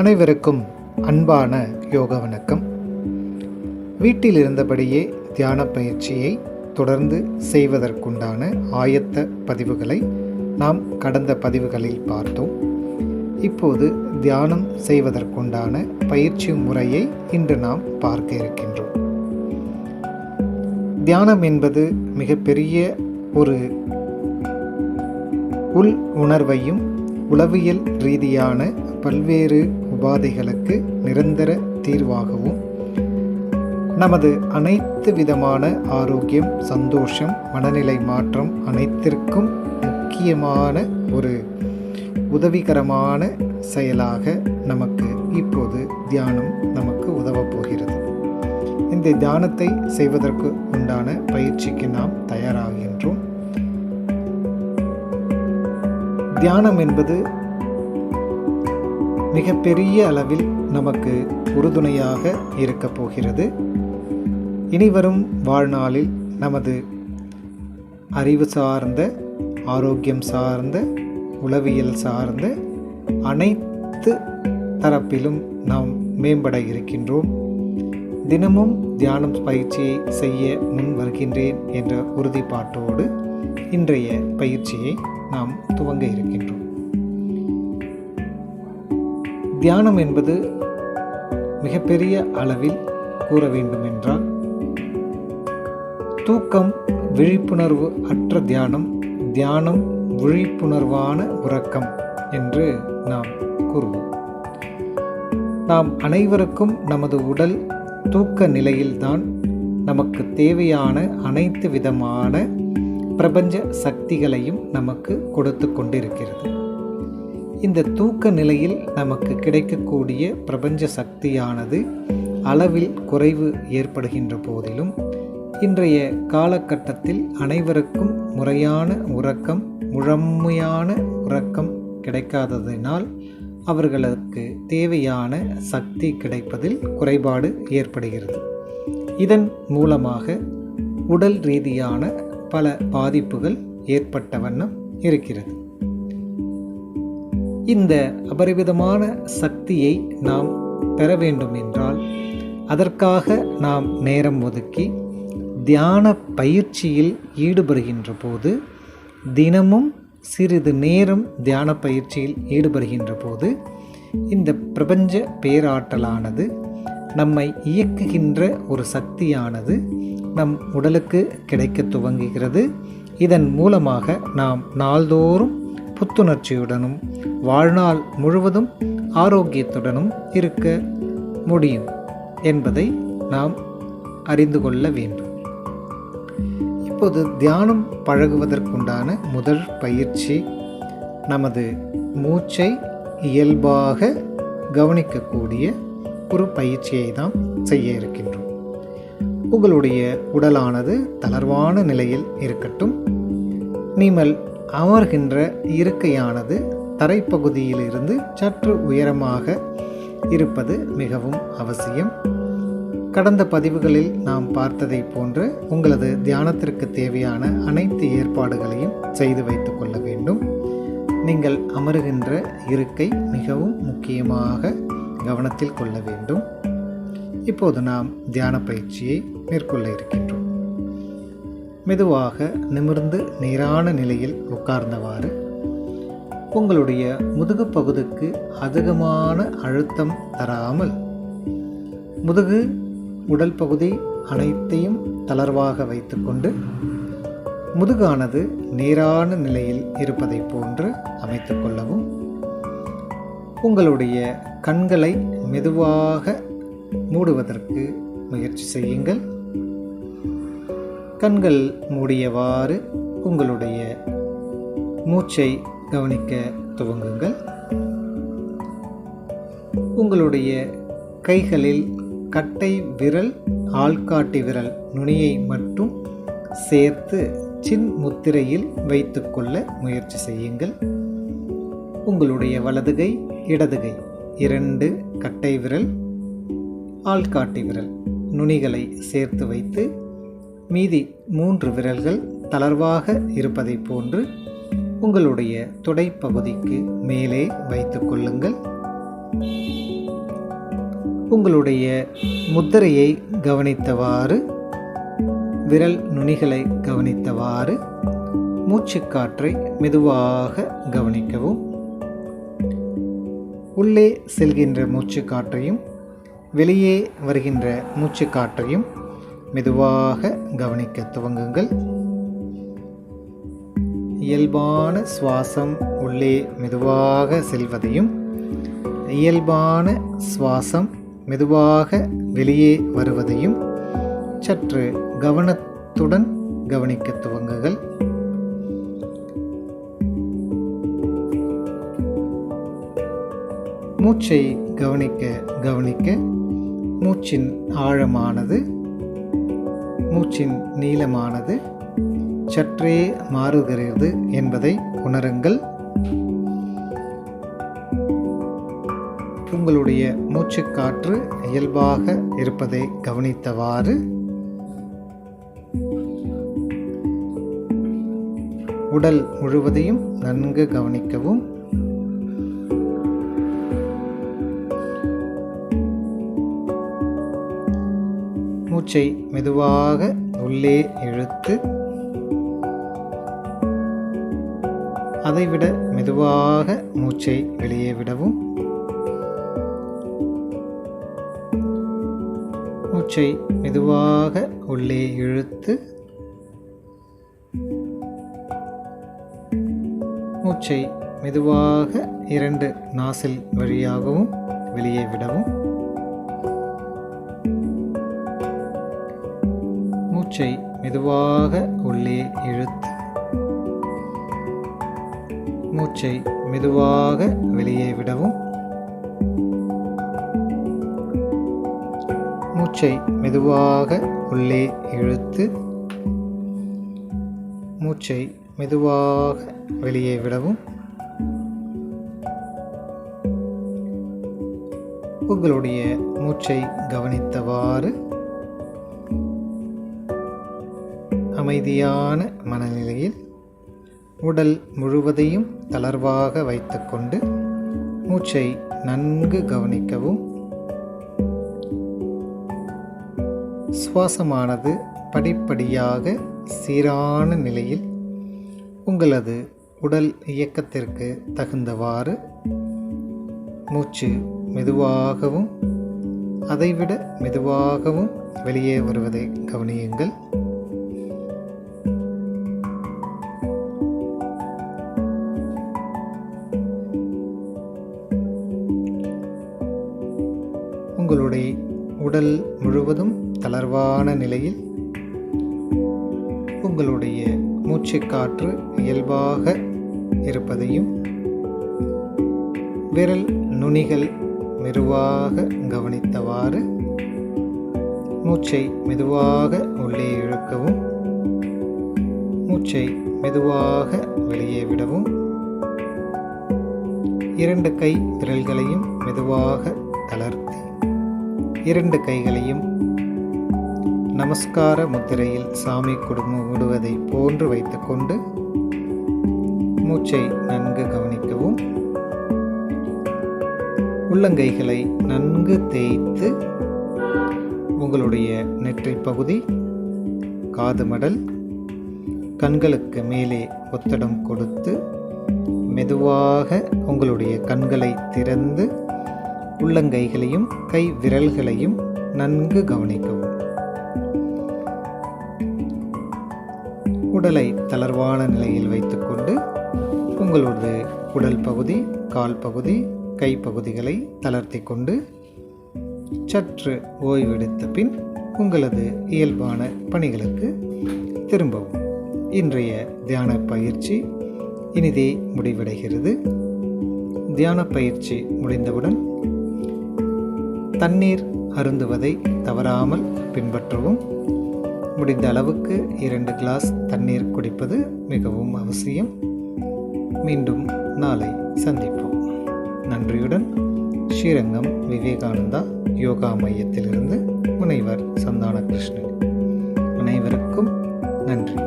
அனைவருக்கும் அன்பான யோக வணக்கம். வீட்டில் இருந்தபடியே தியான பயிற்சியை தொடர்ந்து செய்வதற்குண்டான ஆயத்த பதிவுகளை நாம் கடந்த பதிவுகளில் பார்த்தோம். இப்போது தியானம் செய்வதற்குண்டான பயிற்சி முறையை இன்று நாம் பார்க்க இருக்கின்றோம். தியானம் என்பது மிகப்பெரிய ஒரு உள் உணர்வையும் உளவியல் ரீதியான பல்வேறு உபாதைகளுக்கு நிரந்தர தீர்வாகவும் நமது அனைத்து விதமான ஆரோக்கியம் சந்தோஷம் மனநிலை மாற்றம் அனைத்திற்கும் முக்கியமான ஒரு உதவிகரமான செயலாக நமக்கு இப்போது தியானம் நமக்கு உதவப் போகிறது. இந்த தியானத்தை செய்வதற்கு உண்டான பயிற்சிக்கு நாம் தயாராகின்றோம். தியானம் என்பது மிகப்பெரிய அளவில் நமக்கு உறுதுணையாக இருக்கப் போகிறது. இனிவரும் வாழ்நாளில் நமது அறிவு சார்ந்த ஆரோக்கியம் சார்ந்த உளவியல் சார்ந்த அனைத்து தரப்பிலும் நாம் மேம்பட இருக்கின்றோம். தினமும் தியானம் பயிற்சியை செய்ய முன் வருகின்றேன் என்ற உறுதிப்பாட்டோடு இன்றைய பயிற்சியை நாம் துவங்க இருக்கின்றோம். தியானம் என்பது மிகப்பெரிய அளவில் கூற வேண்டுமென்றால் தூக்கம் விழிப்புணர்வு அற்ற தியானம் தியானம் விழிப்புணர்வான உறக்கம் என்று நாம் கூறுவோம். நாம் அனைவருக்கும் நமது உடல் தூக்க நிலையில்தான் நமக்கு தேவையான அனைத்து விதமான பிரபஞ்ச சக்திகளையும் நமக்கு கொடுத்து கொண்டிருக்கிறது. இந்த தூக்க நிலையில் நமக்கு கிடைக்கக்கூடிய பிரபஞ்ச சக்தியானது அளவில் குறைவு ஏற்படுகின்ற போதிலும் இன்றைய காலகட்டத்தில் அனைவருக்கும் முறையான உறக்கம் முழமையான உறக்கம் கிடைக்காததினால் அவர்களுக்கு தேவையான சக்தி கிடைப்பதில் குறைபாடு ஏற்படுகிறது. இதன் மூலமாக உடல் ரீதியான பல பாதிப்புகள் ஏற்பட்ட வண்ணம் இருக்கிறது. இந்த அபரிவிதமான சக்தியை நாம் பெற வேண்டும் என்றால் அதற்காக நாம் நேரம் ஒதுக்கி தியான பயிற்சியில் ஈடுபடுகின்ற போது தினமும் சிறிது நேரம் தியான பயிற்சியில் ஈடுபடுகின்ற போது இந்த பிரபஞ்ச பேராற்றலானது நம்மை இயக்குகின்ற ஒரு சக்தியானது நம் உடலுக்கு கிடைக்க துவங்குகிறது. இதன் மூலமாக நாம் நாள்தோறும் புத்துணர்ச்சியுடனும் வாழ்நாள் முழுவதும் ஆரோக்கியத்துடனும் இருக்க முடியும் என்பதை நாம் அறிந்து கொள்ள வேண்டும். இப்போது தியானம் பழகுவதற்குண்டான முதல் பயிற்சி நமது மூச்சை இயல்பாக கவனிக்கக்கூடிய ஒரு பயிற்சியை தான் செய்ய இருக்கின்றோம். உங்களுடைய உடலானது தளர்வான நிலையில் இருக்கட்டும். நீங்கள் அமர்கின்ற இருக்கையானது தரைப்பகுதியிலிருந்து சற்று உயரமாக இருப்பது மிகவும் அவசியம். கடந்த பதிவுகளில் நாம் பார்த்ததை போன்று உங்களது தியானத்திற்கு தேவையான அனைத்து ஏற்பாடுகளையும் செய்து வைத்துக் கொள்ள வேண்டும். நீங்கள் அமருகின்ற இருக்கை மிகவும் முக்கியமாக கவனத்தில் கொள்ள வேண்டும். இப்போது நாம் தியான பயிற்சியை மேற்கொள்ள இருக்கின்றோம். மெதுவாக நிமிர்ந்து நேரான நிலையில் உட்கார்ந்தவாறு உங்களுடைய முதுகு பகுதிக்கு அதிகமான அழுத்தம் தராமல் முதுகு உடல் பகுதி அனைத்தையும் தளர்வாக வைத்துக்கொண்டு முதுகானது நேரான நிலையில் இருப்பதை போன்று அமைத்துக்கொள்ளவும் உங்களுடைய கண்களை மெதுவாக மூடுவதற்கு முயற்சி செய்யுங்கள். கண்கள் மூடியவாறு உங்களுடைய மூச்சை கவனிக்க துவங்குங்கள். உங்களுடைய கைகளில் கட்டை விரல் ஆள்காட்டி விரல் நுனியை மட்டும் சேர்த்து சின் முத்திரையில் வைத்துக்கொள்ள முயற்சி செய்யுங்கள். உங்களுடைய வலதுகை இடதுகை இரண்டு கட்டை விரல் ஆள்காட்டி விரல் நுனிகளை சேர்த்து வைத்து மீதி மூன்று விரல்கள் தளர்வாக இருப்பதைப் போன்று உங்களுடைய தொடைப்பகுதிக்கு மேலே வைத்து கொள்ளுங்கள். உங்களுடைய முத்திரையை கவனித்தவாறு விரல் நுனிகளை கவனித்தவாறு மூச்சுக்காற்றை மெதுவாக கவனிக்கவும். உள்ளே செல்கின்ற மூச்சுக்காற்றையும் வெளியே வருகின்ற மூச்சுக்காற்றையும் மெதுவாக கவனிக்க துவங்குங்கள். இயல்பான சுவாசம் உள்ளே மெதுவாக செல்வதையும் இயல்பான சுவாசம் மெதுவாக வெளியே வருவதையும் சற்று கவனத்துடன் கவனிக்க துவங்குங்கள். மூச்சை கவனிக்க கவனிக்க மூச்சின் ஆழமானது மூச்சின் நீளமானது சற்றே மாறுகிறது என்பதை உணருங்கள். உங்களுடைய மூச்சுக்காற்று இயல்பாக இருப்பதை கவனித்தவாறு உடல் முழுவதையும் நன்கு கவனிக்கவும். மூச்சை மெதுவாக உள்ளே இழுத்து அதைவிட மெதுவாக மூச்சை வெளியே விடவும். மூச்சை மெதுவாக உள்ளே இழுத்து மூச்சை மெதுவாக இரண்டு நாசில் வழியாகவும் வெளியே விடவும். மூச்சை மெதுவாக உள்ளே இழுத்து மூச்சை மெதுவாக வெளியே விடவும் மூச்சை மெதுவாக உள்ளே இழுத்து மூச்சை மெதுவாக வெளியே விடவும். உங்களுடைய மூச்சை கவனித்தவாறு அமைதியான மனநிலையில் உடல் முழுவதையும் தளர்வாக வைத்துக்கொண்டு மூச்சை நன்கு கவனிக்கவும். சுவாசமானது படிப்படியாக சீரான நிலையில் உங்களது உடல் இயக்கத்திற்கு தகுந்தவாறு மூச்சு மெதுவாகவும் அதைவிட மெதுவாகவும் வெளியே வருவதை கவனியுங்கள். உங்களுடைய உடல் முழுவதும் தளர்வான நிலையில் உங்களுடைய மூச்சுக்காற்று இயல்பாக இருப்பதையும் விரல் நுனிகள் மெதுவாக கவனித்தவாறு மூச்சை மெதுவாக உள்ளே இழுக்கவும் மூச்சை மெதுவாக வெளியே விடவும் இரண்டு கை விரல்களையும் மெதுவாக தளர்த்தி இரண்டு கைகளையும் நமஸ்கார முத்திரையில் சாமி குடும்பம் விடுவதை போன்று வைத்துக்கொண்டு மூச்சை நன்கு கவனிக்கவும். உள்ளங்கைகளை நன்கு தேய்த்து உங்களுடைய நெற்றி பகுதி காது மடல் கண்களுக்கு மேலே ஒத்தடம் கொடுத்து மெதுவாக உங்களுடைய கண்களை திறந்து உள்ளங்கைகளையும் கை விரல்களையும் நன்கு கவனிக்கவும். உடலை தளர்வான நிலையில் வைத்துக்கொண்டு உங்களது உடல் பகுதி கால் பகுதி கைப்பகுதிகளை தளர்த்தி கொண்டு சற்று ஓய்வெடுத்த பின் உங்களது இயல்பான பணிகளுக்கு திரும்பவும். இன்றைய தியான பயிற்சி இனிதே முடிவடைகிறது. தியான பயிற்சி முடிந்தவுடன் தண்ணீர் அருந்துவதை தவறாமல் பின்பற்றவும். முடிந்த அளவுக்கு இரண்டு கிளாஸ் தண்ணீர் குடிப்பது மிகவும் அவசியம். மீண்டும் நாளை சந்திப்போம். நன்றியுடன் ஸ்ரீரங்கம் விவேகானந்தா யோகா மையத்திலிருந்து முனைவர் சந்தான கிருஷ்ணன் அனைவருக்கும் நன்றி.